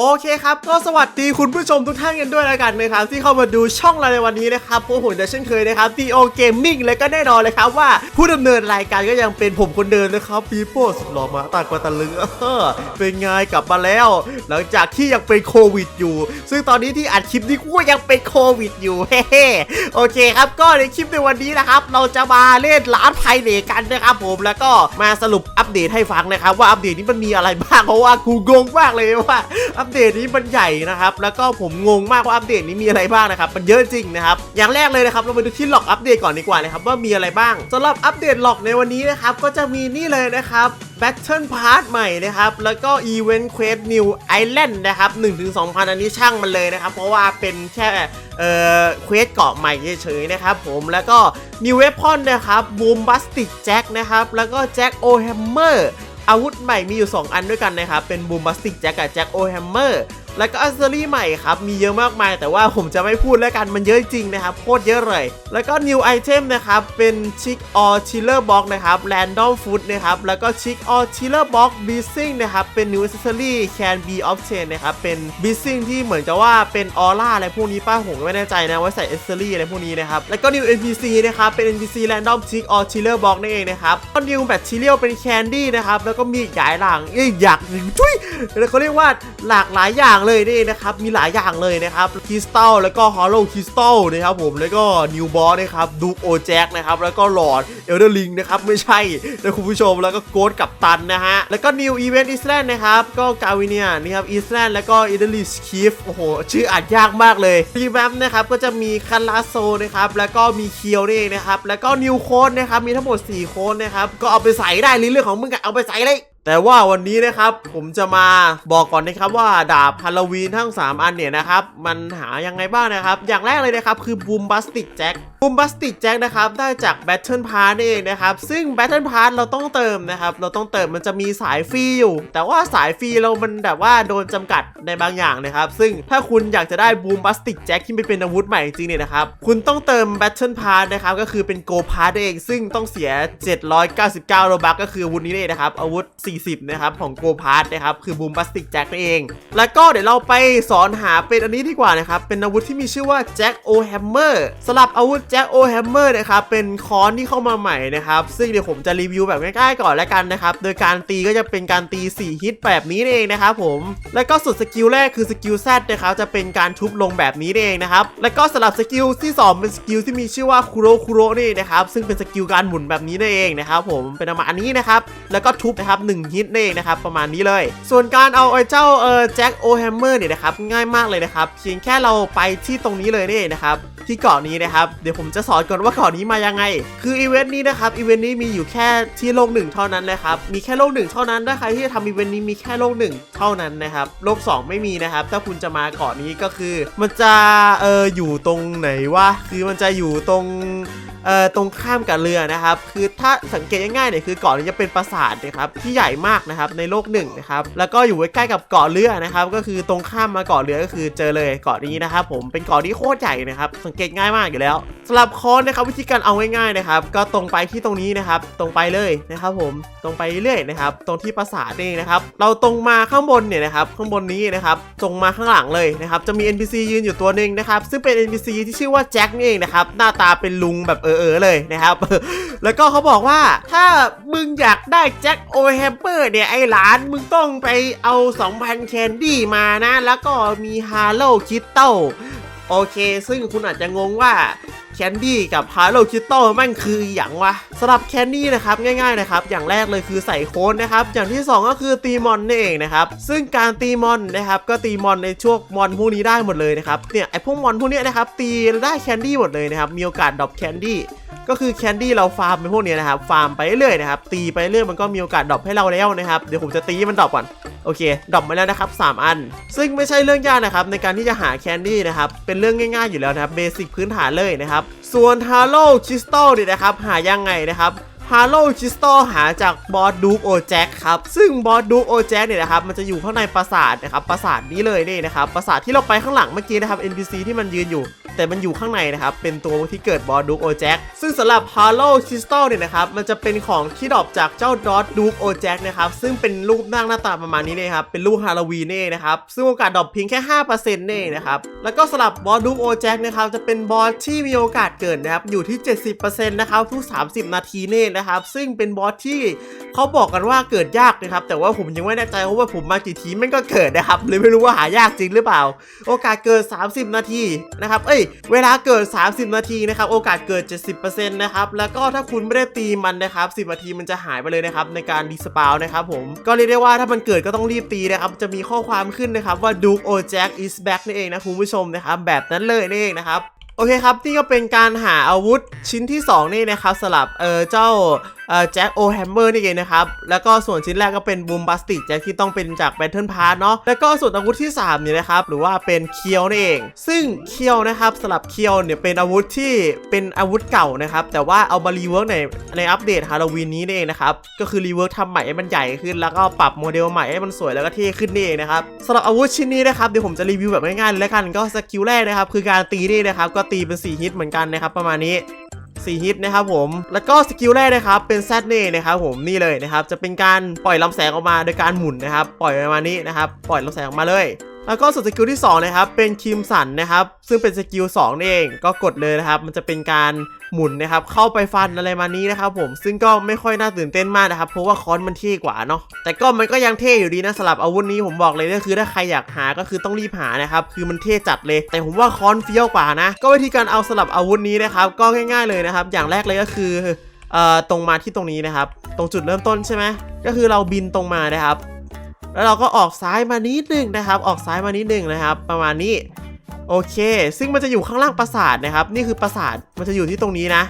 โอเคครับก็สวัสดีคุณผู้ชมทุกท่านกันด้วยแล้วกันนะครับที่เข้ามาดูช่องเราในวันนี้นะครับพวกผมจะเช่นเคยนะครับ TO Gaming และก็แน่นอนเลยครับว่าผู้ดำเนินรายการก็ยังเป็นผมคนเดิมนะครับปีโป้สุดหล่อมาตากวาตะลึงเออเป็นไงกลับมาแล้ว หลังจากที่ยังเป็นโควิดอยู่ ซึ่งตอนนี้ที่อัดคลิปนี้กูก็ยังเป็นโควิดอยู่เฮ้โอเคครับก็ในคลิปในวันนี้นะครับเราจะมาเล่นร้านไพเนกันนะครับผมแล้วก็มาสรุปอัปเดตให้ฟังนะครับว่าอัปเดตนี้มันมีอะไรบ้างเพราะว่ากูงงมากเลยว่าปเดตนี้มันใหญ่นะครับ แล้วก็ผมงงมากว่าอัปเดตนี้มีอะไรบ้างนะครับ มันเยอะจริงนะครับ อย่างแรกเลยนะครับ เราไปดูที่หลอกอัปเดตก่อนดีกว่านะครับว่ามีอะไรบ้างสำหรับอัปเดตหลอกในวันนี้นะครับ ก็จะมีนี่เลยนะครับ Battle Pass ใหม่นะครับ แล้วก็ Event Quest New Island นะครับ1-2,000 อันนี้ช่างมันเลยนะครับ เพราะว่าเป็นแค่เอ่อเควสเกาะใหม่เฉยๆนะครับผมแล้วก็ New Weapon นะครับ Bombastic Jack นะครับ แล้วก็ Jack O'Hammer อ อาวุธใหม่มีอยู่ 2 อันด้วยกันนะครับ เป็นบูมบัสติกแจ็คกับแจ็คโอแฮมเมอร์ แล้วก็อัซเซอรี่ใหม่ครับมีเยอะมากมาย แต่ว่าผมจะไม่พูดแล้วกันมันเยอะจริงนะครับโคตรเยอะเลย แล้วก็ New Item นะครับเป็น Chick or Chiller Box นะครับ Random Food นะครับแล้วก็ Chick or Chiller Box b i s s i n g นะครับเป็น New Accessory Can Be Obtained นะครับเป็น b i s s i n g ที่เหมือนจะว่าเป็นออร่าอะไรพวกนี้ป้าผมไม่แน่ใจนะว่าใส่ Accessory อะไรพวกนี้นะครับแล้วก็ New NPC นะครับเป็น NPC Random Chick or Chiller Box นั่นเองนะครับก็ New Material เป็น Candy นะครับแล้วก็มีอีกหลายหลังเอ้ยอยากจุ้ยแล้วเขาเรียกว่าหลากหลายอย่างเลยนี่นะครับ มีหลายอย่างเลยนะครับคริสตัลแล้วก็ฮอลโลคริสตัลนะครับผมแล้วก็นิวบอสนะครับดูโอแจ็คนะครับแล้วก็หลอดเอลเดอร์ลิงนะครับไม่ใช่นะคุณผู้ชมแล้วก็โกดกับตันนะฮะแล้วก็นิวอีเวนต์อิสแลนด์นะครับก็กาวิเนียนะครับอิสแลนด์แล้วก็อิตาลีสคีฟโอ้โหชื่ออ่านยากมากเลยรีแวมนะครับก็จะมีคันลาโซนะครับแล้วก็มีเคียวนี่นะครับแล้วก็นิวโค้ดนะครับมีทั้งหมด 4 โค้ดนะครับก็เอาไปใส่ได้เลยเรื่องของมึงอะเอาไปใส่เลย แต่ว่าวันนี้นะครับผมจะมาบอกก่อนนะครับว่าดาบฮาโลวีนทั้ง 3 อันเนี่ยนะครับมันหายังไงบ้างนะครับ อย่างแรกเลยนะครับคือบูมบัสติกแจ็คบูมบัสติกแจ็คนะครับได้จาก Battle Pass นี่เองนะครับ ซึ่ง Battle Pass เราต้องเติมนะครับ เราต้องเติมมันจะมีสายฟรีอยู่ แต่ว่าสายฟรีเรามันแบบว่าโดนจำกัดในบางอย่างนะครับ ซึ่งถ้าคุณอยากจะได้บูมบัสติกแจ็คที่ไม่เป็นอาวุธใหม่จริงๆเนี่ยนะครับคุณต้องเติม Battle Pass นะครับก็คือเป็น Go Pass เอง ซึ่งต้องเสีย 799โลบัคก็คืออาวุธนี้เลยนะครับอาวุธ40 นะครับ ของ Go Pass นะครับ คือบูมบัสติกแจ็คนั่นเอง แล้วก็เดี๋ยวเราไปสอนหาเป็นอันนี้ดีกว่านะครับ เป็นอาวุธที่มีชื่อว่าแจ็คโอแฮมเมอร์สำหรับอาวุธแจ็คโอแฮมเมอร์นะครับ เป็นค้อนที่เข้ามาใหม่นะครับ ซึ่งเดี๋ยวผมจะรีวิวแบบง่ายๆก่อนแล้วกันนะครับ โดยการตีก็จะเป็นการตี 4 ฮิตแบบนี้นี่เองนะครับผม แล้วก็สุดสกิลแรกคือสกิลแซดนะครับ จะเป็นการทุบลงแบบนี้นี่เองนะครับ แล้วก็สำหรับสกิลที่สองเป็นสกิลที่มีชื่อว่าคุโรคุโรนี่นะครับ ซึ่งเป็นสกิลการหมุนแบบนี้นั่นเองนะครับผม เป็นประมาณนี้นะครับ แล้วก็ทุบนะครับหนึ่งฮิตนั่นเองนะครับประมาณนี้เลย ส่วนการเอาไอ้เจ้าเออแจ็คโอแฮมเมอร์เนี่ยนะครับง่ายมากเลยนะครับเพียงแค่เราไปที่ตรงนี้เลยนี่นะครับที่เกาะนี้นะครับเดี๋ยวผมจะสอนก่อนว่าเกาะนี้มายังไง คืออีเวนต์นี้นะครับอีเวนต์นี้มีอยู่แค่ที่โลกหนึ่งเท่านั้นนะครับมีแค่โลกหนึ่งเท่านั้นถ้าใครที่จะทำอีเวนต์นี้มีแค่โลกหนึ่งเท่านั้นนะครับโลกสองไม่มีนะครับถ้าคุณจะมาเกาะนี้ก็คือ มันจะเอออยู่ตรงไหนวะคือมันจะอยู่ตรง ตรงข้ามกับเรือนะครับ คือถ้าสังเกตง่ายๆเนี่ยคือเกาะนี้จะเป็นปราสาทนะครับที่ใหญ่มากนะครับในโลกหนึ่งนะครับแล้วก็อยู่ใกล้ๆกับเกาะเรือนะครับก็คือตรงข้ามมาเกาะเรือก็คือเจอเลยเกาะนี้นะครับผมเป็นเกาะที่โคตรใหญ่นะครับสังเกตง่ายมากอยู่แล้วสำหรับคอนนะครับวิธีการเอาง่ายๆนะครับก็ตรงไปที่ตรงนี้นะครับตรงไปเลยนะครับผมตรงไปเรื่อยนะครับตรงที่ปราสาทนี่นะครับเราตรงมาข้างบนเนี่ยนะครับข้างบนนี้นะครับตรงมาข้างหลังเลยนะครับจะมี NPC ยืนอยู่ตัวหนึ่งนะครับซึ่งเป็น NPC ที่ชื่อว่าแจ็คนี่เองนะครับหน้าตาเป็นลุงแบบเอออเลยนะครับ แล้วก็เขาบอกว่าถ้ามึงอยากได้แจ็คโอแฮมเปอร์เนี่ยไอหลานมึงต้องไปเอา 2,000 แคนดี้มานะ แล้วก็มีฮาโลคิตเต้ โอเคซึ่งคุณอาจจะงงว่าแคนดี้กับฮาร์โลคิตโต้มันคืออย่างวะสำหรับแคนดี้นะครับง่ายๆนะครับอย่างแรกเลยคือใส่โค้ดนะครับอย่างที่ 2 ก็คือตีมอนนี่เองนะครับซึ่งการตีมอนนะครับก็ตีมอนในช่วงมอนพวกนี้ได้หมดเลยนะครับเนี่ยไอพวกมอนพวกนี้นะครับตีได้แคนดี้หมดเลยนะครับมีโอกาสดรอปแคนดี้ ก็คือแคนดี้เราฟาร์มไปพวกนี้นะครับฟาร์มไปเรื่อยนะครับตีไปเรื่อยมันก็มีโอกาสดรอปให้เราแล้วนะครับเดี๋ยวผมจะตีมันดรอปก่อนโอเคดรอปมาแล้วนะครับ 3 อัน ซึ่งไม่ใช่เรื่องยากนะครับในการที่จะหาแคนดี้นะครับเป็นเรื่องง่ายๆอยู่แล้วนะครับเบสิกพื้นฐานเลยนะครับส่วนฮาโลคริสตัลเนี่ยนะครับหายังไงนะครับ ฮาโลคริสตัลหาจากบอสดูโอแจ็คครับ ซึ่งบอสดูโอแจ็คเนี่ยนะครับ มันจะอยู่ข้างในปราสาทนะครับ ปราสาทนี้เลยนี่นะครับ ปราสาทที่เราไปข้างหลังเมื่อกี้นะครับ NPC ที่มันยืนอยู่ แต่มันอยู่ข้างในนะครับ เป็นตัวที่เกิดบอสดูโอแจ็ค ซึ่งสำหรับฮาโลคริสตัลเนี่ยนะครับ มันจะเป็นของที่ดรอปจากเจ้าดอทดูโอแจ็คนะครับ ซึ่งเป็นรูปร่งหน้าตาประมาณนี้เลยครับ เป็นรูปฮาโลวีนเองนะครับ ซึ่งโอกาสดรอปเพียงแค่5%เองนะครับ แล้วก็สำหรับบอสดูโอแจ็คนะครับ จะเป็นบอสที่มีโอกาสเกิดนะครับ อยู่ที่ 70%นะครับทุก 30 นาทีเนี่นะครับ ซึ่งเป็นบอสที่เขาบอกกันว่าเกิดยากนะครับ แต่ว่าผมยังไม่แน่ใจเพราะว่าผมมากี่ทีมันก็เกิดนะครับเลยไม่รู้ว่าหายากจริงหรือเปล่า โอกาสเกิด 30 นาทีนะครับ เอ้ย เวลาเกิด 30 นาทีนะครับ โอกาสเกิด 70%นะครับ แล้วก็ถ้าคุณไม่ได้ตีมันนะครับ 10 นาทีมันจะหายไปเลยนะครับในการดีสปาวนะครับผม ก็เรียกได้ว่าถ้ามันเกิดก็ต้องรีบตีนะครับ จะมีข้อความขึ้นนะครับว่า Duke O Jack is back นี่เองนะคุณผู้ชมนะครับ แบบนั้นเลยนี่เองนะครับ โอเคครับ นี่ก็เป็นการหาอาวุธชิ้นที่ 2 นี่นะครับสลับเออเจ้า แจ็คโอแฮมเมอร์นี่เองนะครับ แล้วก็ส่วนชิ้นแรกก็เป็นบูมบัสติกแจ็คที่ต้องเป็นจากแบทเทิลพาร์เนาะแล้วก็ส่วนอาวุธที่3เนี่ยนะครับหรือว่าเป็นเคียวนี่เอง ซึ่งเคียวนะครับสลับเคียวเนี่ยเป็นอาวุธที่เป็นอาวุธเก่านะครับแต่ว่าเอามารีเวิร์กในในอัปเดตฮาโลวีนนี้นี่เองนะครับก็คือรีเวิร์กทำใหม่ให้มันใหญ่ขึ้น แล้วก็ปรับโมเดลใหม่ให้มันสวยแล้วก็เท่ขึ้นนี่เองนะครับสำหรับอาวุธชิ้นนี้นะครับเดี๋ยวผมจะรีวิวแบบง่ายๆเลยแล้วกันก็สกิลแรกนะครับคือการตีนี่นะครับก็ตีเป็น4ฮิตเหมือนกันนะครับประมาณนี้ 4ฮิตนะครับผมแล้วก็สกิลแรกนะครับเป็นแซดเน่นะครับผมนี่เลยนะครับจะเป็นการปล่อยลำแสงออกมาโดยการหมุนนะครับปล่อยประมาณนี้นะครับปล่อยลำแสงออกมาเลย แล้วก็ส่วนสกิลที่2นะครับเป็นคิมสันนะครับซึ่งเป็นสกิล2นี่เองก็กดเลยนะครับ มันจะเป็นการหมุนนะครับเข้าไปฟันอะไรมานี้นะครับผมซึ่งก็ไม่ค่อยน่าตื่นเต้นมากนะครับเพราะว่าคอนมันเท่กว่าเนาะแต่ก็มันก็ยังเท่อยู่ดีนะสำหรับอาวุธนี้ผมบอกเลยก็คือถ้าใครอยากหาก็คือต้องรีบหานะครับคือมันเท่จัดเลย แต่ผมว่าคอนเฟี้ยวกว่านะ ก็วิธีการเอาสลับอาวุธนี้นะครับก็ง่าย ๆเลยนะครับ อย่างแรกเลยก็คือเอ่อตรงมาที่ตรงนี้นะครับ ตรงจุดเริ่มต้นใช่ไหมก็คือเราบินตรงมานะครับ แล้วเราก็ออกซ้ายมานิดนึงนะครับ ออกซ้ายมานิดนึงนะครับ ประมาณนี้ โอเค ซึ่งมันจะอยู่ข้างล่างปราสาทนะครับ นี่คือปราสาท มันจะอยู่ที่ตรงนี้นะ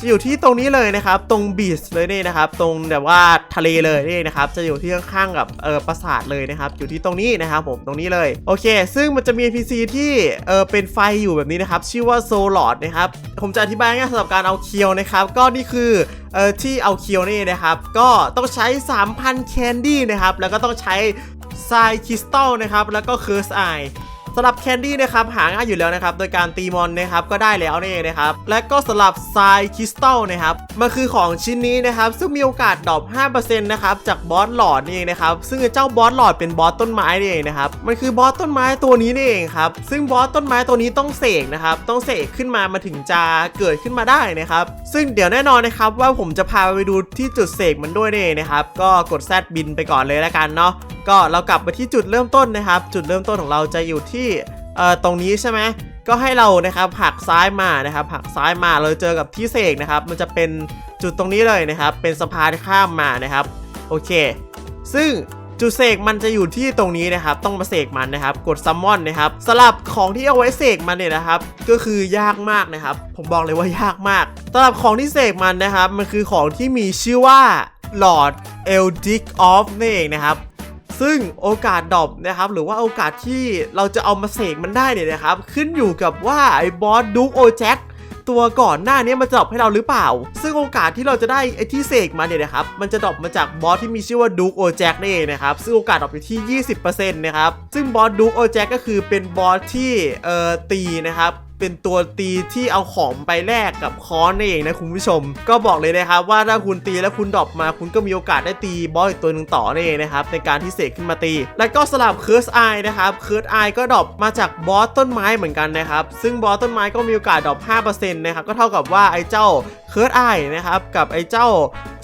จะอยู่ที่ตรงนี้เลยนะครับ ตรงบีชเลยนี่นะครับ ตรงแบบว่าทะเลเลยนี่นะครับ จะอยู่ที่ข้างๆกับเออปราสาทเลยนะครับ อยู่ที่ตรงนี้นะครับผมตรงนี้เลยโอเค ซึ่งมันจะมี NPC ที่เออเป็นไฟอยู่แบบนี้นะครับ ชื่อว่าโซลอดนะครับ ผมจะอธิบายง่ายสำหรับการเอาเคียวนะครับ ก็นี่คือเออที่เอาเคียวนี่นะครับ ก็ต้องใช้ 3,000 แคนดี้นะครับ แล้วก็ต้องใช้ทรายคริสตัลนะครับ แล้วก็เคิร์สไอ สำหรับแคนดี้นะครับหาง่ายอยู่แล้วนะครับโดยการตีมอนนะครับก็ได้แล้วนี่เองนะครับและก็สำหรับทรายคริสตัลนะครับมันคือของชิ้นนี้นะครับซึ่งมีโอกาสดรอป5%นะครับจากบอสหลอดนี่เองนะครับซึ่งเจ้าบอสหลอดเป็นบอสต้นไม้นี่เองนะครับมันคือบอสต้นไม้ตัวนี้นี่เองครับซึ่งบอสต้นไม้ตัวนี้ต้องเสกนะครับต้องเสกขึ้นมามาถึงจะเกิดขึ้นมาได้นะครับซึ่งเดี๋ยวแน่นอนนะครับว่าผมจะพาไปดูที่จุดเสกมันด้วยนี่เองนะครับก็กดแซดบินไปก่อนเลยแล้วกันเนาะ ก็เรากลับไปที่จุดเริ่มต้นนะครับ จุดเริ่มต้นของเราจะอยู่ที่ตรงนี้ใช่ไหมก็ให้เรานะครับหักซ้ายมานะครับหักซ้ายมาเราเจอกับที่เสกนะครับ มันจะเป็นจุดตรงนี้เลยนะครับ เป็นสะพานข้ามมานะครับโอเค ซึ่งจุดเสกมันจะอยู่ที่ตรงนี้นะครับ ต้องมาเสกมันนะครับ กดซัมมอนนะครับสลับของที่เอาไว้เสกมันเนี่ยนะครับ ก็คือยากมากนะครับ ผมบอกเลยว่ายากมากสำหรับของที่เสกมันนะครับ มันคือของที่มีชื่อว่า Lord Eldic of นี่เองนะครับ ซึ่งโอกาสดรอปนะครับหรือว่าโอกาสที่เราจะเอามาเสกมันได้เนี่ยนะครับ ขึ้นอยู่กับว่าไอ้บอสดูโอแจ็คตัวก่อนหน้านี้มันจะดรอปให้เราหรือเปล่า ซึ่งโอกาสที่เราจะได้ไอ้ที่เสกมาเนี่ยนะครับ มันจะดรอปมาจากบอสที่มีชื่อว่าดูโอแจ็คนี่เองนะครับ ซึ่งโอกาสดรอปอยู่ที่ 20%นะครับ ซึ่งบอสดูโอแจ็คก็คือเป็นบอสที่เอ่อตีนะครับ เป็นตัวตีที่เอาของไปแลกกับค้อนนั่นเองนะคุณผู้ชม ก็บอกเลยนะครับว่าถ้าคุณตีแล้วคุณดรอปมาคุณก็มีโอกาสได้ตีบอสอีกตัวหนึ่งต่อนั่นเองนะครับในการที่เสกขึ้นมาตี แล้วก็สลับเคิร์สไอนะครับเคิร์สไอก็ดรอปมาจากบอสต้นไม้เหมือนกันนะครับซึ่งบอสต้นไม้ก็มีโอกาสดรอป5%นะครับก็เท่ากับว่าไอ้เจ้าเคิร์สไอนะครับกับไอ้เจ้า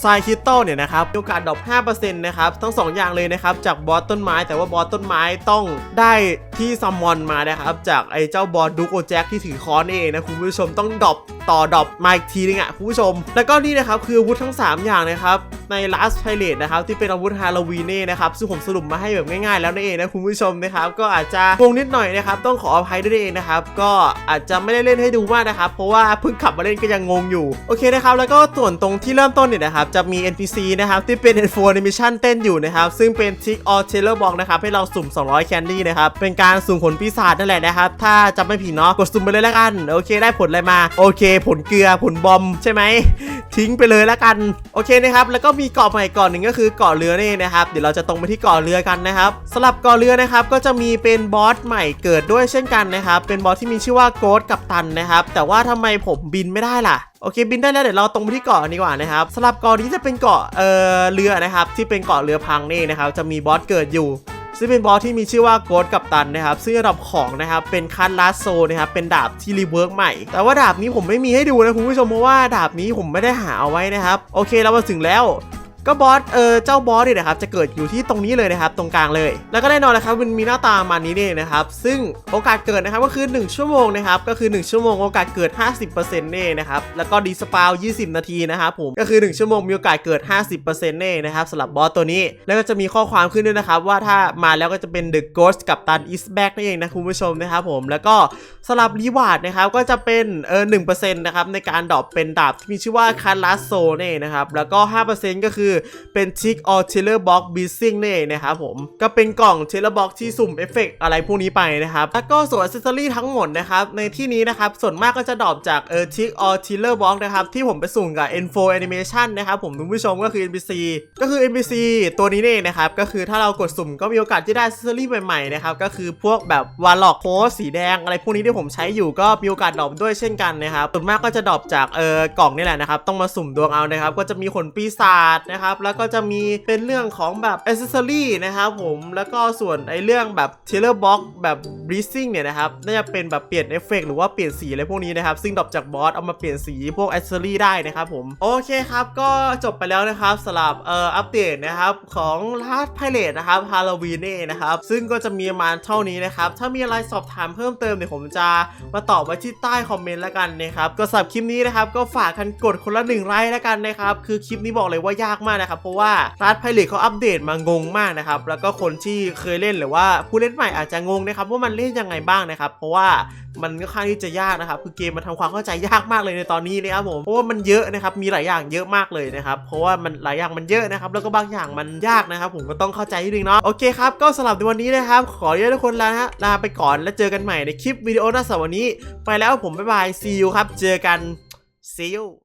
ไซคิตโตเนี่ยนะครับมีโอกาสดรอป5%นะครับทั้งสองอย่างเลยนะครับจากบอสต้นไม้แต่ว่าบอสต้นไม้ต้องได้ ที่ซัมมอนมานะครับจากไอ้เจ้าบอลดูโกแจ็คที่ถือค้อนนี่เองนะคุณผู้ชมต้องดรอปต่อดรอปมาอีกทีนึงอะคุณผู้ชม แล้วก็นี่นะครับคืออาวุธทั้ง 3 อย่างนะครับใน Last Pirate นะครับที่เป็นอาวุธฮาโลวีนนี่นะครับซึ่งผมสรุปมาให้แบบง่ายๆ แล้วนั่นเองนะคุณผู้ชมนะครับก็อาจจะงงนิดหน่อยนะครับต้องขออภัยด้วยนั่นเองนะครับก็อาจจะไม่ได้เล่นให้ดูมากนะครับเพราะว่าเพิ่งขับมาเล่นก็ยังงงอยู่โอเคนะครับแล้วก็ส่วนตรงที่เริ่มต้นเนี่ยนะครับจะมี NPC นะครับที่เป็น Info Animation เต้นอยู่นะครับซึ่งเป็น Tick or Tailor Box นะครับให้เราสุ่ม 200 แคนดี้นะครับเป็นการสุ่มผลปีศาจนั่นแหละนะครับถ้าจำไม่ผิดเนาะกดสุ่มไปเลยแล้วกันโอเคได้ผลอะไรมาโอเคผลเกลือผลบอมใช่ไหมทิ้งไปเลยแล้วกันโอเคนะครับแล้วก็มีเกาะใหม่เกาะหนึ่งก็คือเกาะเรือนี่นะครับเดี๋ยวเราจะตรงไปที่เกาะเรือกันนะครับสำหรับเกาะเรือนะครับก็จะมีเป็นบอสใหม่เกิดด้วยเช่นกันนะครับเป็นบอสที่มีชื่อว่าโกดกับตันนะครับแต่ว่าทำไมผมบินไม่ได้ล่ะโอเคบินได้แล้วเดี๋ยวเราตรงไปที่เกาะดีกว่านะครับสำหรับเกาะนี้จะเป็นเกาะเอ่อเรือนะครับที่เป็นเกาะเรือพังนี่นะครับจะมีบอสเกิดอยู่ ซึ่งเป็นบอสที่มีชื่อว่าโกดกับตันนะครับ ซึ่งระดับของนะครับเป็นคันลาโซนะครับ เป็นดาบที่รีเวิร์กใหม่ แต่ว่าดาบนี้ผมไม่มีให้ดูนะคุณผู้ชมเพราะว่าดาบนี้ผมไม่ได้หาเอาไว้นะครับ โอเคเรามาถึงแล้ว ก็บอสเออเจ้าบอสเนี่ยนะครับจะเกิดอยู่ที่ตรงนี้เลยนะครับตรงกลางเลย แล้วก็แน่นอนนะครับมันมีหน้าตามานี้เนี่ยนะครับซึ่งโอกาสเกิดนะครับก็คือ 1 ชั่วโมงนะครับก็คือ 1 ชั่วโมงโอกาสเกิด 50%เน่นะครับแล้วก็ดีสปาว20 นาทีนะครับผมก็คือ 1 ชั่วโมงมีโอกาสเกิด 50%เน่นะครับสำหรับบอสตัวนี้แล้วก็จะมีข้อความขึ้นด้วยนะครับว่าถ้ามาแล้วก็จะเป็น The Ghost กับตัน is back นั่นเองนะคุณผู้ชมนะครับผมแล้วก็สำหรับรีวาร์ดนะครับก็จะเป็นเออ1%นะครับในการดรอปเป็นดาบที่มีชื่อว่าคารัสโซเน่นะครับแล้วก็5%ก็คือเป็น Tick or Tiller Box b e a s i n g นี่นเองนะครับผม ก็เป็นกล่อง Tiller Box ที่สุ่มเอฟเฟกต์อะไรพวกนี้ไปนะครับ แล้วก็ส่วน accessory ทั้งหมดนะครับ ในที่นี้นะครับ ส่วนมากก็จะดรอปจากเออ Tick or Tiller Box นะครับ ที่ผมไปสุ่มกับ Info Animation นะครับผมคุณผู้ชมก็คือ NPC ก็คือ NPC ตัวนี้นี่เองนะครับ ก็คือถ้าเรากดสุ่มก็มีโอกาสที่ได้ accessory ใหม่ๆนะครับก็คือพวกแบบวาล็อกโคสีแดงอะไรพวกนี้ที่ผมใช้อยู่ก็มีโอกาสดรอปด้วยเช่นกันนะครับส่วนมากก็จะดรอปจากเออกล่องนี่แหละนะครับต้องมาสุ่มดวงเอานะครับก็จะมีขนปีศาจนะครับ แล้วก็จะมีเป็นเรื่องของแบบ accessory นะครับผม แล้วก็ส่วนไอเรื่องแบบ t a i l o r box แบบ breathing เนี่ยนะครับ น่าจะเป็นแบบเปลี่ยนเอฟเฟกต์หรือว่าเปลี่ยนสีอะไรพวกนี้นะครับ ซึ่งดรอปจากบอสเอามาเปลี่ยนสีพวก accessory ได้นะครับผม โอเคครับ ก็จบไปแล้วนะครับสำหรับเอ่ออัปเดตนะครับของ Last Pirate นะครับ Halloween นี่นะครับ ซึ่งก็จะมีประมาณเท่านี้นะครับ ถ้ามีอะไรสอบถามเพิ่มเติมเดี๋ยวผมจะมาตอบไว้ที่ใต้คอมเมนต์แล้วกันนะครับ ก็สำหรับคลิปนี้นะครับก็ฝากกันกดคนละหนึ่งไลค์แล้วกันนะครับ คือคลิปนี้บอกเลยว่ายากมากนะครับเพราะว่า Last Pirate เขาอัปเดตมางงมากนะครับแล้วก็คนที่เคยเล่นหรือว่าผู้เล่นใหม่อาจจะงงนะครับว่ามันเล่นยังไงบ้างนะครับเพราะว่ามันค่อนข้างที่จะยากนะครับคือเกมมันทำความเข้าใจยากมากเลยในตอนนี้นะครับผมเพราะว่ามันเยอะนะครับมีหลายอย่างเยอะมากเลยนะครับเพราะว่ามันหลายอย่างมันเยอะนะครับแล้วก็บางอย่างมันยากนะครับผมก็ต้องเข้าใจนิดนึงเนาะโอเคครับก็สำหรับในวันนี้นะครับขออนุญาตทุกคนลาฮะลาไปก่อนแล้วเจอกันใหม่ในคลิปวิดีโอหน้าสำหรับวันนี้ ไปแล้วผมบ๊ายบาย see you ครับเจอกัน see you